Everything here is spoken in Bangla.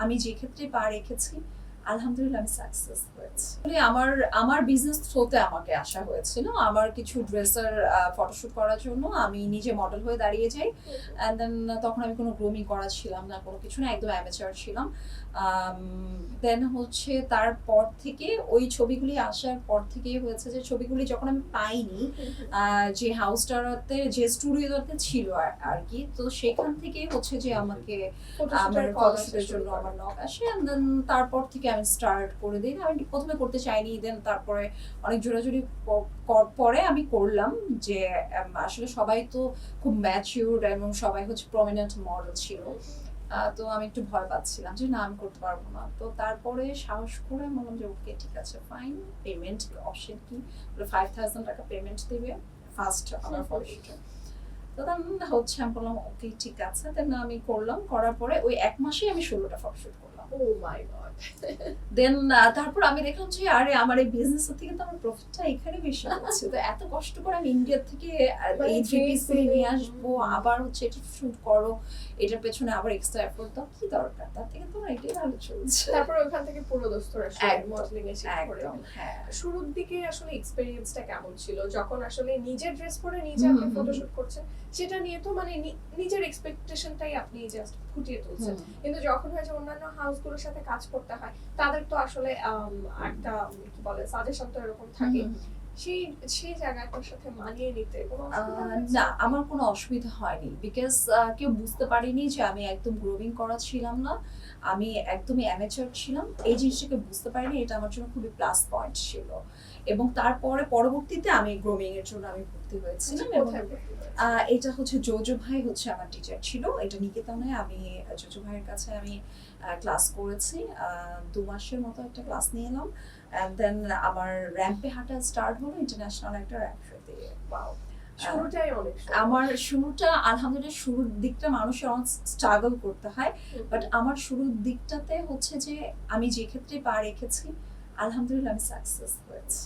আমি যে ক্ষেত্রে পা রেখেছি আলহামদুলিল্লাহ আমি সাকসেস হয়েছি। আমার আমার বিজনেস থ্রোতে আমাকে আসা হয়েছিল। আমার কিছু ড্রেসের ফটোশুট করার জন্য আমি নিজে মডেল হয়ে দাঁড়িয়ে যাই। অ্যান্ড দেন তখন আমি কোনো গ্রুমিং করা ছিলাম না কোনো কিছু না একদম অ্যামেচার ছিলাম। দেন হচ্ছে তারপর থেকে ওই ছবিগুলি আসার পর থেকেই হয়েছে যে ছবিগুলি যখন আমি পাইনি যে হাউসটাতে যে স্টুডিওতে ছিল আর- কি তো সেখান থেকেই হচ্ছে যে আমাকে আমার ফটোশুটের জন্য আমার নক আসে। And then তারপর থেকে আমি স্টার্ট করে দিই। আমি প্রথমে করতে চাইনি দেন তারপরে অনেক জোরাজুরি পরে আমি করলাম যে আসলে সবাই তো খুব ম্যাচিউর এবং সবাই হচ্ছে প্রমিনেন্ট মডেল ছিল। তো আমি একটু ভয় পাচ্ছিলাম যে না আমি করতে পারব না। তো তারপরে সাহস করে বললাম যে ওকে ঠিক আছে ফাইন পেমেন্ট অপশন কি? ফাইভ থাউজেন্ড টাকা পেমেন্ট দেবে ফার্স্ট আমার ফটোশুটে তো হচ্ছে আমি বললাম ওকে ঠিক আছে। দেন আমি করলাম করার পরে ওই এক মাসেই আমি ষোলোটা ফটোশুট করলাম। ও মাই গড দেন তারপর আমি দেখলাম যে আরে আমার এই বিজনেস থেকে তো আমার প্রফিটটা এখানে বেশি হচ্ছে। তো এত কষ্ট করে আমি ইন্ডিয়া থেকে মানে এই থ্রি নিয়ে আসব আবার হচ্ছে এটা শুট করো এটার পেছনে আবার এক্সট্রা এফোর্ট দাও কি দরকার? তার থেকে এটাই ভালো চলছে। তারপর ওখান থেকে পুরো দোস্তর মডেলিং এ একদম হ্যাঁ। শুরুর দিকে আসলে এক্সপেরিয়েন্সটা কেমন ছিল? যখন আসলে নিজের ড্রেস পরে নিজে আপনি ফটোশুট করছেন সেটা নিয়ে তো মানে নিজের এক্সপেকটেশনটাই আপনি জাস্ট ফুটিয়ে তুলছেন। কিন্তু যখন হয়েছে অন্যান্য হাউসগুলোর সাথে কাজ করতে হয় তাদের তো আসলে একটা কি বলে সাজেশন তো এরকম থাকে। সেই সেই জায়গাটার সাথে মানিয়ে নিতে কোনো আহ, অসুবিধা হয়েছে? না আমার কোনো অসুবিধা হয়নি। বিকজ কেউ বুঝতে পারেনি যে আমি একদম গ্রোভিং করা ছিলাম না। আমি একদমই অ্যামেচার ছিলাম। এই জিনিসটাকে বুঝতে পারিনি। এটা আমার জন্য খুবই প্লাস পয়েন্ট ছিল। এবং তারপরে পরবর্তীতে আমি গ্রোমিং এর জন্য আমি ভর্তি হয়েছিলাম এবং এটা হচ্ছে জোজো ভাই হচ্ছে আমার টিচার ছিল। এটা নিকেতনে আমি জোজো ভাইয়ের কাছে আমি ক্লাস করেছি। দু মাসের মতো একটা ক্লাস নিয়ে এলাম। অ্যান্ড দেন আমার র্যাম্পে হাঁটা স্টার্ট হলো ইন্টারন্যাশনাল একটা র্যাম্প শোতে শুরুটাই অনেক আমার শুরুটা আলহামদুলিল্লাহ শুরুর দিকটা মানুষের অনেক স্ট্রাগল করতে হয়। বাট আমার শুরুর দিকটাতে হচ্ছে যে আমি যে ক্ষেত্রে পা রেখেছি আলহামদুলিল্লাহ আমি সাকসেস হয়েছি